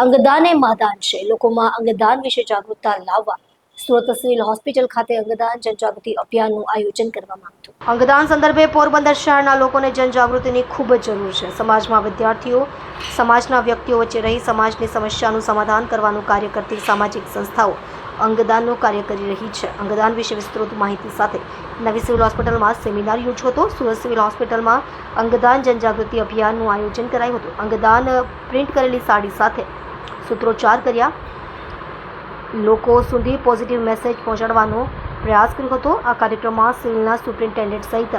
અંગદાન એ મહાદાન છે. લોકોમાં અંગદાન વિશે જાગૃતતા લાવવા. સુરત સિવિલ હોસ્પિટલ ખાતે અંગદાન જનજાગૃતિ અભિયાનનું આયોજન કરવામાં આવ્યું અંગદાન સંદર્ભે પોરબંદર શહેરના લોકોને જનજાગૃતિની ખૂબ જ જરૂર છે. સમાજમાં વિદ્યાર્થીઓ, સમાજના વ્યક્તિઓ વચ્ચે રહી સમાજની સમસ્યાનું સમાધાન કરવાનું કાર્ય કરતી સામાજિક સંસ્થાઓ અંગદાનનું કાર્ય કરી રહી છે. અંગદાન વિશે વિસ્તૃત માહિતી સાથે નવી સિવિલ હોસ્પિટલમાં સેમિનાર યોજ્યો હતો. સુરત સિવિલ હોસ્પિટલમાં અંગદાન જનજાગૃતિ અભિયાનનું આયોજન કરાયું હતું. અંગદાન પ્રિન્ટ કરેલી સાડી સાથે સૂત્રોચ્ચાર કર્યા. લોકો સુધી પોઝિટિવ મેસેજ પહોંચાડવાનો પ્રયાસ કર્યો હતો. આ કાર્યક્રમમાં સિવિલના સુપ્રિન્ટેન્ડન્ટ સહિત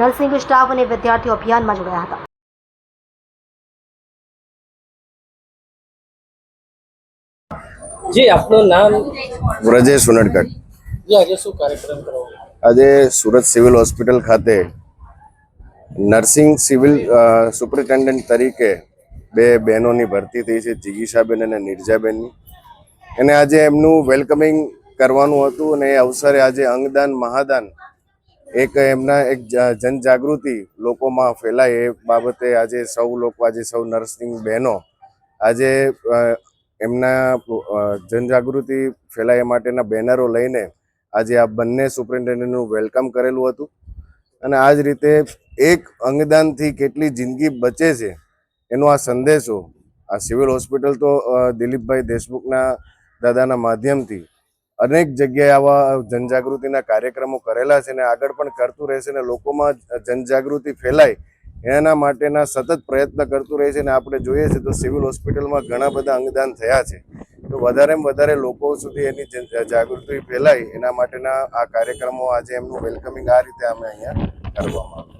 નર્સિંગ સ્ટાફ અને વિદ્યાર્થીઓ અભિયાનમાં જોડાયા હતા. જી આપનું નામ? વ્રજેશ ઉનડકટ. જી આજે શું કાર્યક્રમ કરો આજે સુરત સિવિલ હોસ્પિટલ ખાતે નર્સિંગ સિવિલ સુપરિન્ટેન્ડન્ટ તરીકે બે બહેનોની ભરતી થઈ છે, જિગીશાબેન અને નિર્જાબેનની. અને આજે એમનું વેલકમિંગ કરવાનું હતું અને એ અવસરે આજે અંગદાન, મહાદાન એક એમના એક જનજાગૃતિ લોકોમાં ફેલાય એ બાબતે આજે સૌ લોકો, આજે સૌ નર્સિંગ બહેનો આજે એમના જનજાગૃતિ ફેલાય માટેના બેનરો લઈને આજે આ બંને સુપ્રિન્ટેન્ડન્ટનું વેલકમ કરેલું હતું. અને આ જ રીતે એક અંગદાનથી કેટલી જિંદગી બચે છે એનો આ સંદેશો આ સિવિલ હોસ્પિટલ તો દિલીપભાઈ દેશમુખના દાદાના માધ્યમથી અનેક જગ્યાએ આવા જનજાગૃતિના કાર્યક્રમો કરેલા છે અને આગળ પણ કરતું રહેશે અને લોકોમાં જનજાગૃતિ ફેલાય, એના માટેના સતત પ્રયત્ન કરતું રહે છે અને આપણે જોઈએ છે તો સિવિલ હોસ્પિટલમાં ઘણા બધા અંગદાન થયા છે. તો વધારેમાં વધારે લોકો સુધી એની જાગૃતિ ફેલાય, એના માટેના આ કાર્યક્રમો આજે એમનું વેલકમિંગ આ રીતે અમે અહીંયા કરવામાં આવ્યું.